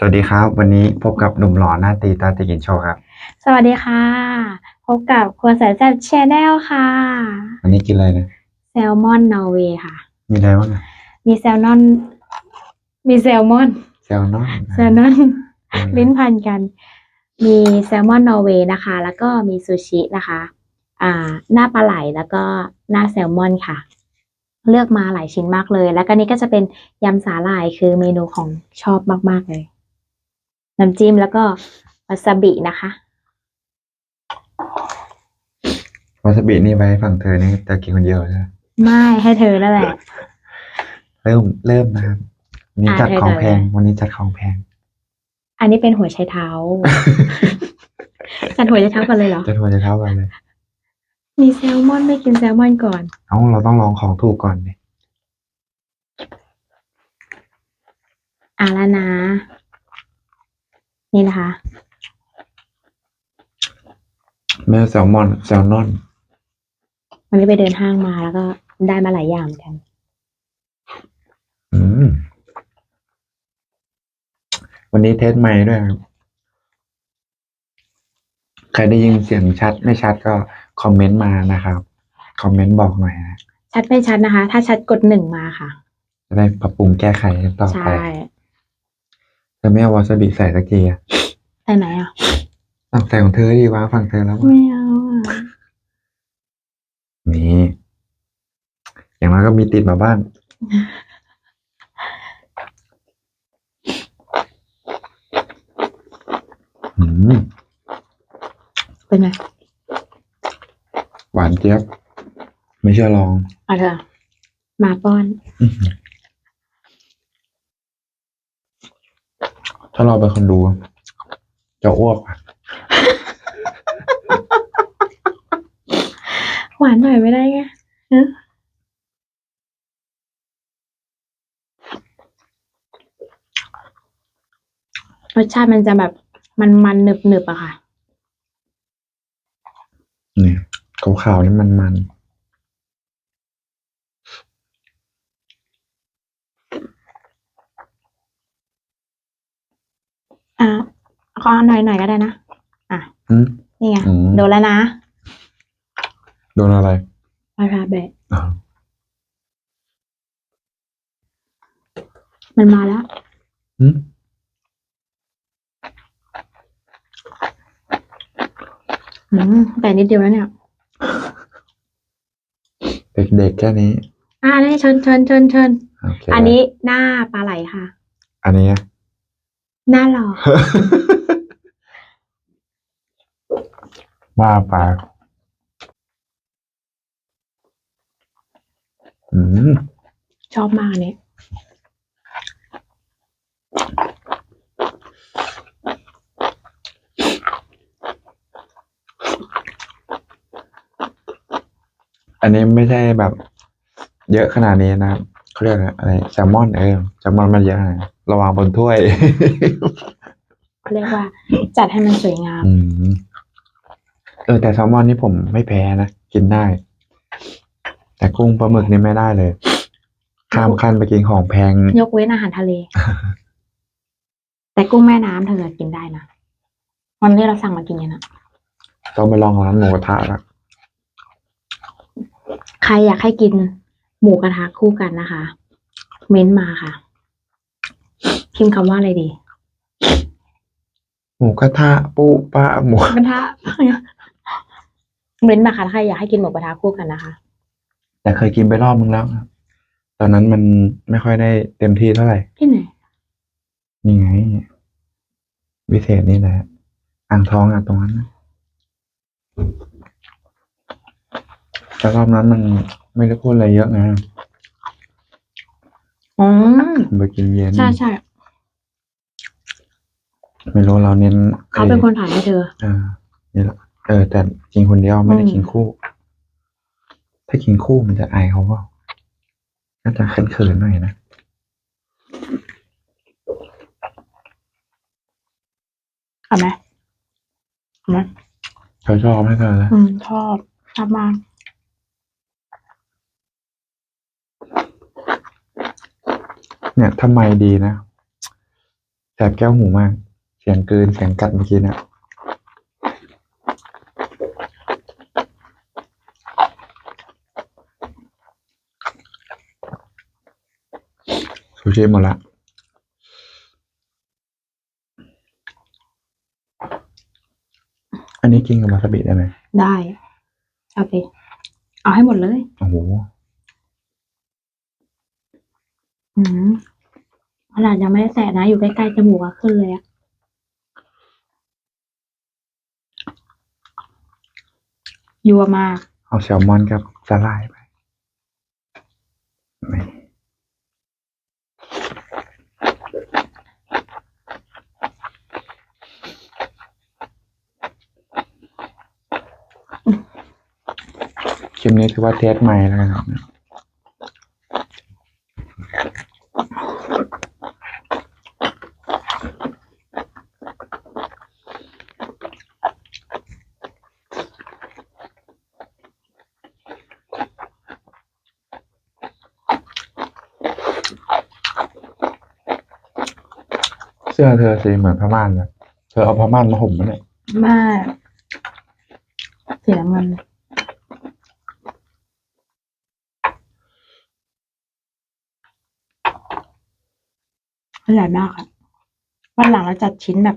สวัสดีครับ วันนี้พบกับหนุ่มหล่อหน้าตีตาตีกินโชว์ครับ สวัสดีค่ะ พบกับครัวแสนแซ่บชแนลค่ะ วันนี้กินอะไรนะแซลมอนนอร์เวย์ค่ะ มีอะไรบ้างอะมีแซลมอน มีแซลมอน แซลนอนแซลมอนเออลิ้นพันกัน มีแซลมอนนอร์เวย์นะคะ แล้วก็มีซูชินะคะ อ่า หน้าปลาไหลแล้วก็หน้าแซลมอนค่ะ เลือกมาหลายชิ้นมากเลย แล้วก็นี่ก็จะเป็นยำสาหร่ายคือเมนูของชอบมากๆเลย น้ำจิ้มแล้วก็วาซาบินะคะวาซาบินี่ไว้ฝั่งเธอนี่จะกินคนเดียวใช่ไหมไม่ให้เธอนั่นแหละ เริ่มเริ่มนะครับวันนี้อ่าจัดเธอของก่อนแพง วันนี้จัดของแพง อันนี้เป็นหัวไชเท้าจัดหัวไชเท้ากันเลยเหรอจะทัวร์จะเท่ากันเลย มีแซลมอนไม่กินแซลมอนก่อนเอ้าเราต้องลองของถูกก่อนดิอะแล้วนะ นี่นะคะ แม่แซลมอนแซลนอน วันนี้ไปเดินห้างมาแล้วก็ได้มาหลายอย่างเหมือนกัน อืม วันนี้เทสไมค์ด้วยครับ ใครได้ยินเสียงชัดไม่ชัดก็คอมเมนต์มานะครับ คอมเมนต์บอกหน่อยนะชัดไม่ชัดนะคะ ถ้าชัดกดหนึ่งมาค่ะ จะได้ปรับปรุงแก้ไขต่อใช่ไป แต่ไม่เอาวาซาบิใส่สักทีอะได้ไหมอะตั้งใส่ของเธอดีวะฝั่งเธอแล้วอะไม่เอาอะนี่อย่างน้อยก็มีติดมาบ้างอืมเป็นไงหวานเจี๊ยบไม่เชื่อลองเอาเถอะมาป้อน อื้อหือ ถ้าเราเป็นคนดู จะอ้วกอะหวานหน่อยไม่ได้ไงฮะรสชาติมันจะแบบมันมันหนึบหนึบๆอะค่ะ นี่ขาวๆนี่มันมันอะ ขอหน่อยหน่อยก็ได้นะ อะๆอืม นี่ไงอืม โดนแล้วนะโดนอะไรปลาราเบะอ้าวมันมาแล้ว อืมอืมแต่นิดเดียวแล้วเนี่ย เด็กๆแค่นี้อ่านี่เชิญเชิญเชิญเชิญโอเคอันนี้หน้าปลาไหลค่ะ อันนี้อะหน้าหล่อ ว่าไปอืมชอบมากอันนี้อันนี้ไม่ใช่แบบ เยอะขนาดนี้นะครับเขาเรียกอะไรแซลมอนเออแซลมอนมันเยอะขนาดนี้ระวังบนถ้วยเรียกว่า จัดให้มันสวยงาม อืม เออแต่แซลมอนนี่ผมไม่แพ้นะกินได้ แต่กุ้งปลาหมึกนี่ไม่ได้เลย ข้ามขั้นไปกินของแพง ยกเว้นอาหารทะเล แต่กุ้งแม่น้ำเธอกินได้นะวันนี้เราสั่งมากินกันนะต้องไปลองร้านหมูกระทะละใครอยากให้กินหมูกระทะคู่กันนะคะ เม้นต์มาค่ะ พิมพ์คำว่าอะไรดี หมูกระทะ ปูปลาหมูหมูกระทะ เม้นต์มาค่ะถ้าใครอยากให้กินหมูกระทะคู่กันนะคะ แต่เคยกินไปรอบนึงแล้วครับ ตอนนั้นมันไม่ค่อยได้เต็มที่เท่าไหร่ที่ไหนนี่ไงวิเศษนี่แหละอ่างทองอะตรงนั้นนะแต่รอบนั้นมันไม่ได้พูดอะไรเยอะไงอืมไปกินเย็นใช่ใช่ไม่รู้เราเน้นเขาเป็นคนถ่ายให้เธอเออนี่แหละ เออ แต่กินคนเดียวไม่ได้อืมกินคู่ ถ้ากินคู่มันจะอายเขาเปล่าน่าจะเขินๆหน่อยนะเอาไหมเอาไหมเขาชอบให้เธอแล้วอืมชอบชอบมากเนี่ยทำไมดีนะแสบแก้วหูมาก เสียงกลืนเสียงกัดเมื่อกี้นะ ซูชิหมดละอันนี้กินกับวาซาบิได้ไหมได้เอาไปเอาให้หมดเลย โอ้โหอืมขนาดยังไม่ได้แสะนะ อยู่ใกล้ๆจมูกอะขึ้นเลยอะยัวมาก เอาแซลมอนกับสาหร่ายไปไม่ คลิปนี้ถือว่าเทสใหม่แล้วกันครับเสื้อเธอสีเหมือนผ้าม่านเลยเธอเอาผ้าม่านมาห่มมาเนี่ย มากสีน้ำเงินอร่อย มากอะวันหลังเราจัดชิ้นแบบ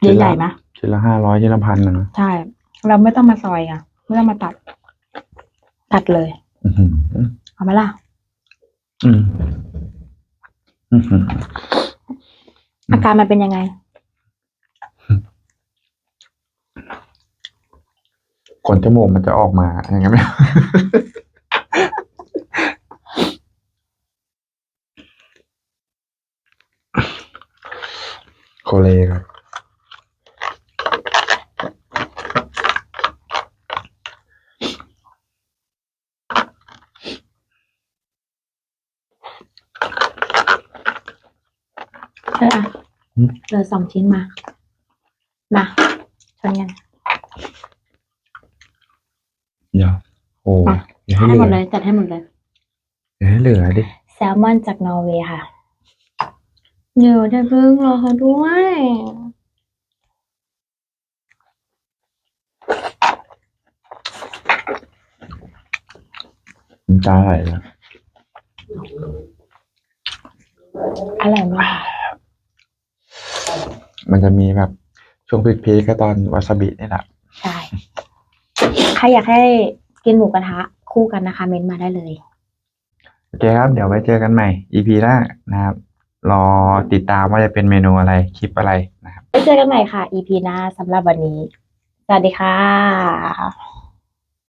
ใหญ่ๆมะชิ้นละห้าร้อยชิ้นละพันนะใช่ เราไม่ต้องมาซอยอะไม่ต้องมาตัด ตัดเลย อื้อหือเอาไหมล่ะ อืมอื้อหืออาการมันเป็นยังไง ขนจมูกมันจะออกมาอย่างนั้นไหม โคเลครับ เอออะอืม เหลือสองชิ้นมา มาชนกัน เดี๋ยวโอ้อะ อย่าให้ให้เหหมลืดอเลยจัดให้หมดเลย อย่าให้เหลือดิแซลมอนจากนอร์เวย์ค่ะ เดี๋ยวจะเพิ่งรอเขาด้วย น้ำตาไหลแล้วอร่อยมาก มันจะมีแบบช่วงพีคๆก็ตอนวาซาบินี่แหละใช่ใครอยากให้กินหมูกระทะคู่กันนะคะ เม้นต์มาได้เลยโอเคครับ เดี๋ยวไว้เจอกันใหม่ EP หน้านะครับ รอติดตามว่าจะเป็นเมนูอะไรคลิปอะไรนะครับไว้เจอกันใหม่ค่ะ EP หน้าสำหรับวันนี้ สวัสดีค่ะ